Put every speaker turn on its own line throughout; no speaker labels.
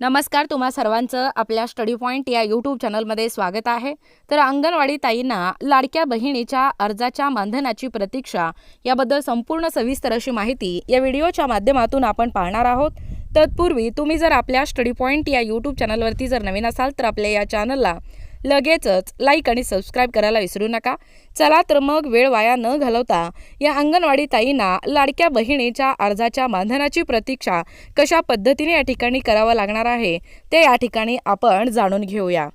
नमस्कार तुम्हा सर्वांचं आपल्या स्टडी पॉईंट या यूट्यूब चॅनलमध्ये स्वागत आहे. तर अंगणवाडी ताईंना लाडक्या बहिणीच्या अर्जाच्या मानधनाची प्रतीक्षा याबद्दल संपूर्ण सविस्तर अशी माहिती या व्हिडिओच्या माध्यमातून आपण पाहणार आहोत. तत्पूर्वी तुम्ही जर आपल्या स्टडी पॉईंट या यूट्यूब चॅनलवरती जर नवीन असाल तर आपल्या या चॅनलला लगेचच लाईक आणि सबस्क्राईब करायला विसरू नका. चला तर मग वेळ वाया न घालवता या अंगणवाडी ताईंना लाडक्या बहिणीच्या अर्जाच्या मानधनाची प्रतीक्षा कशा पद्धतीने या ठिकाणी करावं लागणार आहे ते या ठिकाणी आपण जाणून घेऊया.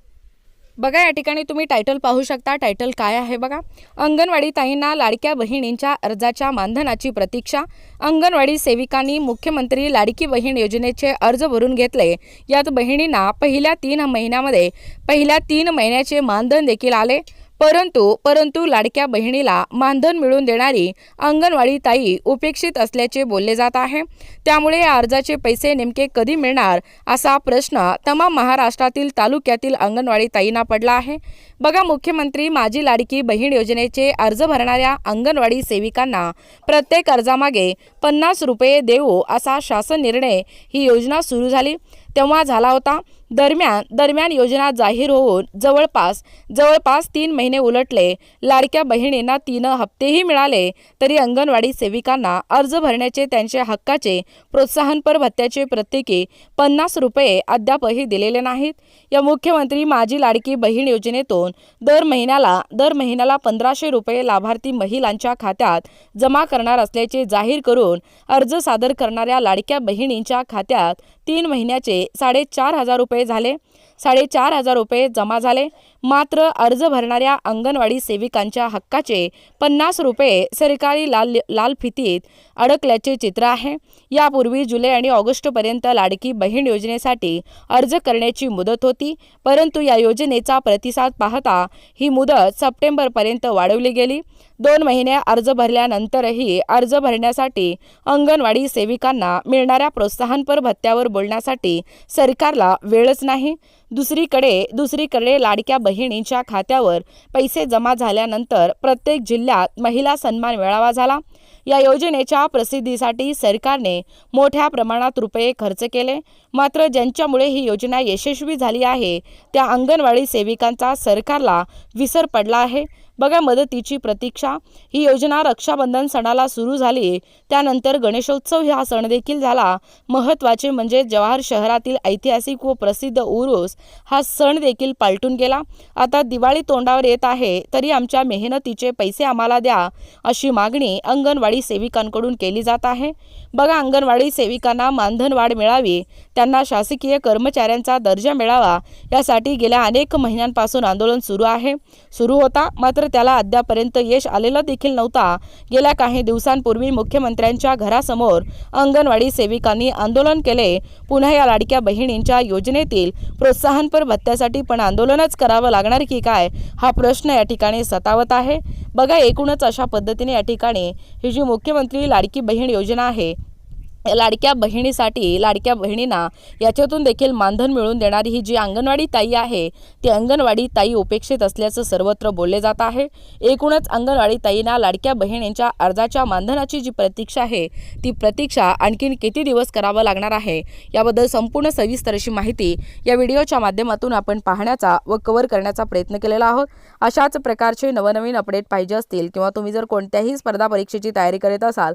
बघा या ठिकाणी तुम्ही टायटल पाहू शकता. टायटल काय आहे बघा? अंगणवाडी ताईंना लाडक्या बहिणींच्या अर्जाच्या मानधनाची प्रतीक्षा. अंगणवाडी सेविकांनी मुख्यमंत्री लाडकी बहीण योजनेचे अर्ज भरून घेतले. यात बहिणींना पहिल्या तीन महिन्यामध्ये पहिल्या तीन महिन्याचे मानधन देखील आले. परंतु परंतु लाडक्या बहिणीला मानधन मिळवून देणारी अंगणवाडी ताई उपेक्षित असल्याचे बोलले जात आहे. त्यामुळे या अर्जाचे पैसे नेमके कधी मिळणार असा प्रश्न तमाम महाराष्ट्रातील तालुक्यातील अंगणवाडी ताईंना पडला आहे. बघा मुख्यमंत्री माझी लाडकी बहीण योजनेचे अर्ज भरणाऱ्या अंगणवाडी सेविकांना प्रत्येक अर्जामागे पन्नास रुपये देऊ असा शासन निर्णय ही योजना सुरू झाली. तेव्हा झाला होता. दरम्यान दरम्यान योजना जाहीर होऊन जवळपास जवळपास तीन महिने उलटले. लाडक्या बहिणींना तीन हप्तेही मिळाले तरी अंगणवाडी सेविकांना अर्ज भरण्याचे त्यांच्या हक्काचे प्रोत्साहनपर भत्त्याचे प्रत्येकी पन्नास रुपये अद्यापही दिलेले नाहीत. या मुख्यमंत्री माझी लाडकी बहीण योजनेतून दर महिन्याला दर महिन्याला पंधराशे रुपये लाभार्थी महिलांच्या खात्यात जमा करणार असल्याचे जाहीर करून अर्ज सादर करणाऱ्या लाडक्या बहिणींच्या खात्यात तीन महिन्याचे साडेचार हजार रुपये झाले. साडेचार हजार रुपये जमा झाले. मात्र अर्ज भरणाऱ्या अंगणवाडी सेविकांच्या हक्काचे पन्नास रुपये सरकारी लाल लाल फितीत अडकल्याचे चित्र आहे. यापूर्वी जुलै आणि ऑगस्टपर्यंत लाडकी बहीण योजनेसाठी अर्ज करण्याची मुदत होती परंतु या योजनेचा प्रतिसाद पाहता ही मुदत सप्टेंबरपर्यंत वाढवली गेली. दोन महिने अर्ज भरल्यानंतरही अर्ज भरण्यासाठी अंगणवाडी सेविकांना मिळणाऱ्या प्रोत्साहनपर भत्त्यावर बोलण्यासाठी सरकारला वेळच नाही. दुसरीकडे दुसरीकडे लाडक्या बहिणींच्या खात्यावर पैसे जमा झाल्यानंतर प्रत्येक जिल्ह्यात महिला सन्मान मेळावा झाला. या योजनेच्या प्रसिद्धीसाठी सरकारने मोठ्या प्रमाणात रुपये खर्च केले. मात्र ज्यांच्यामुळे ही योजना यशस्वी झाली आहे त्या अंगणवाडी सेविकांचा सरकारला विसर पडला आहे. बघा मदतीची प्रतीक्षा. ही योजना रक्षाबंधन सणाला सुरू झाली. त्यानंतर गणेशोत्सव हा सण देखील झाला. महत्त्वाचे म्हणजे जवाहर शहरातील ऐतिहासिक व प्रसिद्ध उरूस हा सण देखील पालटून गेला. आता दिवाळी तोंडावर येत आहे तरी आमच्या मेहनतीचे पैसे आम्हाला द्या अशी मागणी अंगणवाडी सेविकांकडून केली जात आहे. बघा अंगणवाडी सेविकांना मानधन वाढ मिळावी त्यांना शासकीय कर्मचाऱ्यांचा दर्जा मिळावा यासाठी गेल्या अनेक महिन्यांपासून आंदोलन सुरू आहे. सुरू होता मात्र त्याला अद्यापर्यंत यश आलेला देखील नव्हता. गेल्या काही दिवसांपूर्वी मुख्यमंत्र्यांच्या घरासमोर अंगणवाडी सेविकांनी आंदोलन केले. पुन्हा या लाडक्या बहिणींच्या योजनेतील प्रोत्साहनपर भत्त्यासाठी पण आंदोलनच करावं लागणार की काय हा प्रश्न या ठिकाणी सतावत आहे. बघा एकूणच अशा पद्धतीने या ठिकाणी ही जी मुख्यमंत्री लाडकी बहीण योजना आहे लाडक्या बहिणीसाठी लाडक्या बहिणींना याच्यातून देखील मानधन मिळवून देणारी ही जी अंगणवाडी ताई आहे ती अंगणवाडी ताई उपेक्षित असल्याचं सर्वत्र बोलले जात आहे. एकूणच अंगणवाडी ताईंना लाडक्या बहिणींच्या अर्जाच्या मानधनाची जी प्रतीक्षा आहे ती प्रतीक्षा आणखीन किती दिवस करावं लागणार आहे याबद्दल संपूर्ण सविस्तर अशी माहिती या व्हिडिओच्या माध्यमातून आपण पाहण्याचा व कव्हर करण्याचा प्रयत्न केलेला आहोत. अशाच प्रकारचे नवनवीन अपडेट पाहिजे असतील किंवा तुम्ही जर कोणत्याही स्पर्धा परीक्षेची तयारी करत असाल